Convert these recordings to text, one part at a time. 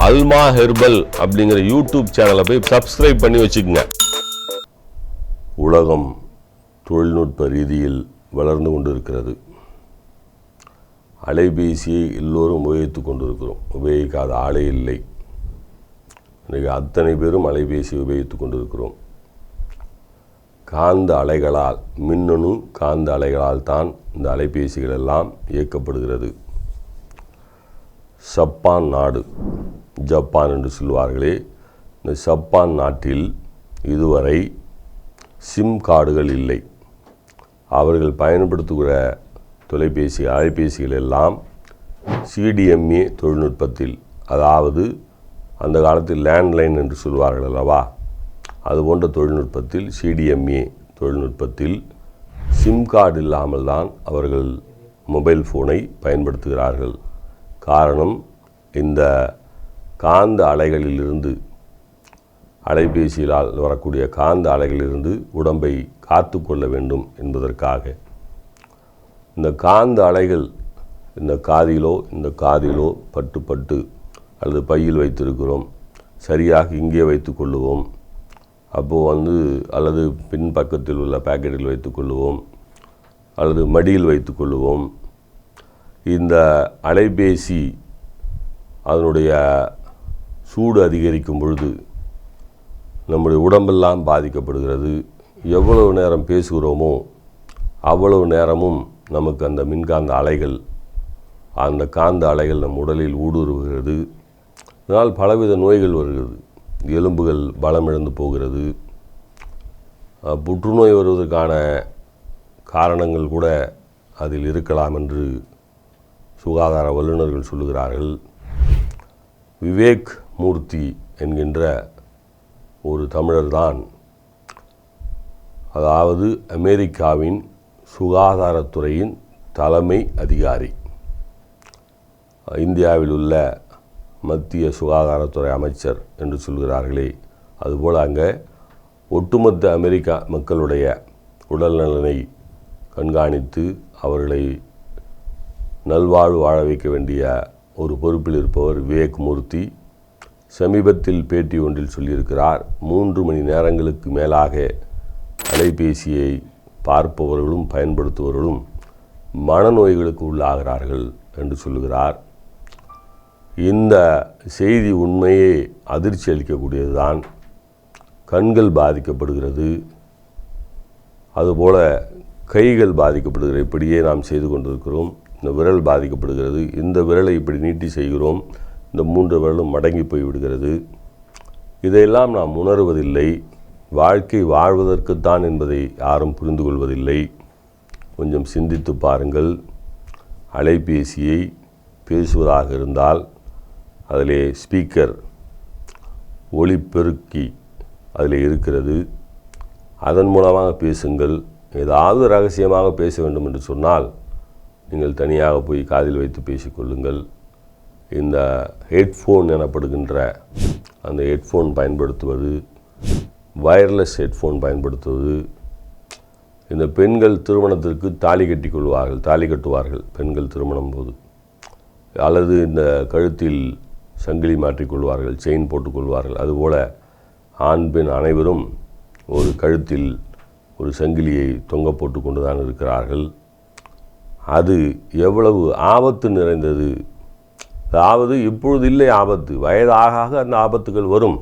அல்மா herbal அப்படிங்கிற YouTube சேனலை போய் சப்ஸ்கிரைப் பண்ணி வச்சுக்கோங்க. உலகம் தொழில்நுட்ப ரீதியில் வளர்ந்து கொண்டிருக்கிறது. அலைபேசியை எல்லோரும் உபயோகித்து கொண்டிருக்கிறோம். உபயோகிக்காத ஆளே இல்லை. இன்றைக்கு அத்தனை பேரும் அலைபேசி உபயோகித்து கொண்டிருக்கிறோம். காந்த அலைகளால் மின்னணு காந்த அலைகளால் தான் இந்த அலைபேசிகள் எல்லாம் இயக்கப்படுகிறது. சப்பான் நாடு. ஜப்பான் என்று சொல்வார்களே இந்த ஜப்பான் நாட்டில் இதுவரை சிம் கார்டுகள் இல்லை. அவர்கள் பயன்படுத்துகிற தொலைபேசி அலைபேசிகள் எல்லாம் சிடிஎம்ஏ தொழில்நுட்பத்தில் அதாவது அந்த காலத்தில் லேண்ட்லைன் என்று சொல்வார்கள் அல்லவா? அது போன்ற தொழில்நுட்பத்தில் சிடிஎம்ஏ தொழில்நுட்பத்தில் சிம் கார்டு இல்லாமல் தான் அவர்கள் மொபைல் ஃபோனை பயன்படுத்துகிறார்கள். காரணம் இந்த காந்த அலைகளிலிருந்து அலைபேசியினால் வரக்கூடிய காந்த அலைகளிலிருந்து உடம்பை காத்து கொள்ள வேண்டும் என்பதற்காக இந்த காந்த அலைகள் இந்த காதிலோ இந்த காதிலோ பட்டு பட்டு அல்லது பையில் வைத்திருக்கிறோம் சரியாக இங்கே வைத்து கொள்ளுவோம் அப்போது வந்து அல்லது பின் பக்கத்தில் உள்ள பாக்கெட்டில் வைத்து கொள்ளுவோம் அல்லது மடியில் வைத்து கொள்ளுவோம். இந்த அலைபேசி அதனுடைய சூடு அதிகரிக்கும் பொழுது நம்முடைய உடம்பெல்லாம் பாதிக்கப்படுகிறது. எவ்வளவு நேரம் பேசுகிறோமோ அவ்வளவு நேரமும் நமக்கு அந்த மின்காந்த அலைகள் அந்த காந்த அலைகள் நம் உடலில் ஊடுருவுகிறது. இதனால் பலவித நோய்கள் வருகிறது. எலும்புகள் பலமிழந்து போகிறது. புற்றுநோய் வருவதற்கான காரணங்கள் கூட அதில் இருக்கலாம் என்று சுகாதார வல்லுநர்கள் சொல்லுகிறார்கள். விவேக் மூர்த்தி என்கின்ற ஒரு தமிழர்தான். அதாவது அமெரிக்காவின் சுகாதாரத்துறையின் தலைமை அதிகாரி. இந்தியாவில் உள்ள மத்திய சுகாதாரத்துறை அமைச்சர் என்று சொல்கிறார்களே. அதுபோல் அங்கே ஒட்டுமொத்த அமெரிக்கா மக்களுடைய உடல்நலனை கண்காணித்து அவர்களை நல்வாழ்வு வாழ வைக்க வேண்டிய ஒரு பொறுப்பில் இருப்பவர் விவேக் மூர்த்தி. சமீபத்தில் பேட்டி ஒன்றில் சொல்லியிருக்கிறார் மூன்று மணி நேரங்களுக்கு மேலாக அலைபேசியை பார்ப்பவர்களும் பயன்படுத்துபவர்களும் மனநோய்களுக்கு உள்ளாகிறார்கள் என்று சொல்லுகிறார். இந்த செய்தி உண்மையே அதிர்ச்சி அளிக்கக்கூடியதுதான். கண்கள் பாதிக்கப்படுகிறது. அதுபோல் கைகள் பாதிக்கப்படுகிற இப்படியே நாம் செய்து கொண்டிருக்கிறோம். இந்த விரல் பாதிக்கப்படுகிறது. இந்த விரலை இப்படி நீட்டி செய்கிறோம். இந்த மூன்று விரலும் மடங்கி போய் விடுகிறது. இதையெல்லாம் நாம் உணர்வதில்லை. வாழ்க்கை வாழ்வதற்குத்தான் என்பதை யாரும் புரிந்து கொள்வதில்லை. கொஞ்சம் சிந்தித்து பாருங்கள். அலைபேசியை பேசுவதாக இருந்தால் அதிலே ஸ்பீக்கர் ஒளிப்பெருக்கி அதில் இருக்கிறது. அதன் மூலமாக பேசுங்கள். ஏதாவது ரகசியமாக பேச வேண்டும் என்று சொன்னால் நீங்கள் தனியாக போய் காதில் வைத்து பேசிக்கொள்ளுங்கள் இந்த ஹெட்ஃபோன் எனப்படுகின்ற அந்த ஹெட்ஃபோன் பயன்படுத்துவது வயர்லெஸ் ஹெட்ஃபோன் பயன்படுத்துவது இந்த பெண்கள் திருமணத்திற்கு தாலி கட்டி கொள்வார்கள் தாலி கட்டுவார்கள் பெண்கள் திருமணம் போது. அல்லது இந்த கழுத்தில் சங்கிலி மாற்றிக்கொள்வார்கள் செயின் போட்டுக்கொள்வார்கள். அதுபோல் ஆண் பெண் அனைவரும் ஒரு கழுத்தில் ஒரு சங்கிலியை தொங்க போட்டு கொண்டு தான் இருக்கிறார்கள். அது எவ்வளவு ஆபத்து நிறைந்தது அதாவது இப்பொழுது இல்லை ஆபத்து. வயதாக ஆக அந்த ஆபத்துகள் வரும்.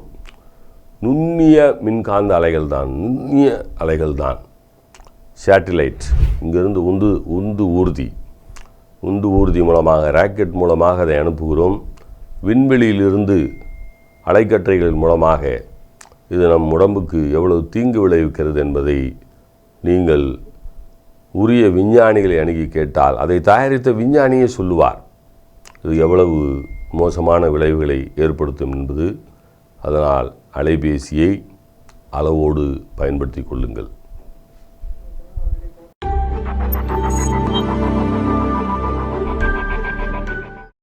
நுண்ணிய மின்காந்த அலைகள் தான். நுண்ணிய அலைகள் தான். சேட்டிலைட் இங்கிருந்து உந்து உந்து ஊர்தி. உந்து ஊர்தி மூலமாக ராக்கெட் மூலமாக அதை அனுப்புகிறோம். விண்வெளியிலிருந்து அலைக்கற்றைகள் மூலமாக. இது நம் உடம்புக்கு எவ்வளவு தீங்கு விளைவிக்கிறது என்பதை நீங்கள் உரிய விஞ்ஞானிகளை அணுகி கேட்டால் அதை தயாரித்த விஞ்ஞானியே சொல்லுவார். இது எவ்வளவு மோசமான விளைவுகளை ஏற்படுத்தும் என்பது அதனால் அலைபேசியை அளவோடு பயன்படுத்தி கொள்ளுங்கள்.